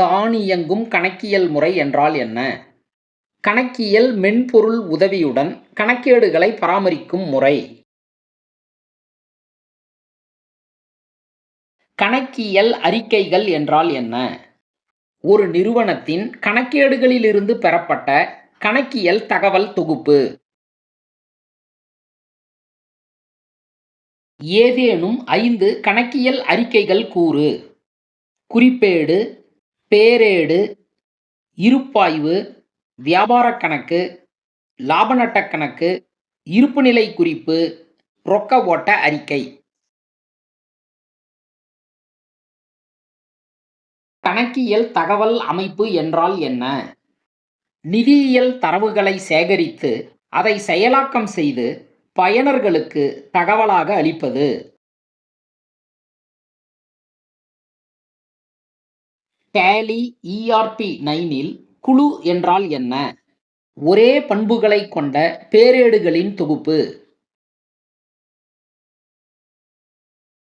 தானியங்கும் கணக்கியல் முறை என்றால் என்ன? கணக்கியல் மென்பொருள் உதவியுடன் கணக்கேடுகளை பராமரிக்கும் முறை. கணக்கியல் அறிக்கைகள் என்றால் என்ன? ஒரு நிறுவனத்தின் கணக்கேடுகளிலிருந்து பெறப்பட்ட கணக்கியல் தகவல் தொகுப்பு. ஏதேனும் ஐந்து கணக்கியல் அறிக்கைகள் கூறு. குறிப்பேடு பேரேடு இருப்பாய்வு வியாபாரக் கணக்கு லாபநட்டக் கணக்கு இருப்புநிலை குறிப்பு ரொக்க ஓட்ட அறிக்கை. கணக்கியல் தகவல் அமைப்பு என்றால் என்ன? நிதியியல் தரவுகளை சேகரித்து அதை செயலாக்கம் செய்து பயனர்களுக்கு தகவலாக அளிப்பது. டேலி இஆர்பி நைனில் குழு என்றால் என்ன? ஒரே பண்புகளை கொண்ட பேரேடுகளின் தொகுப்பு.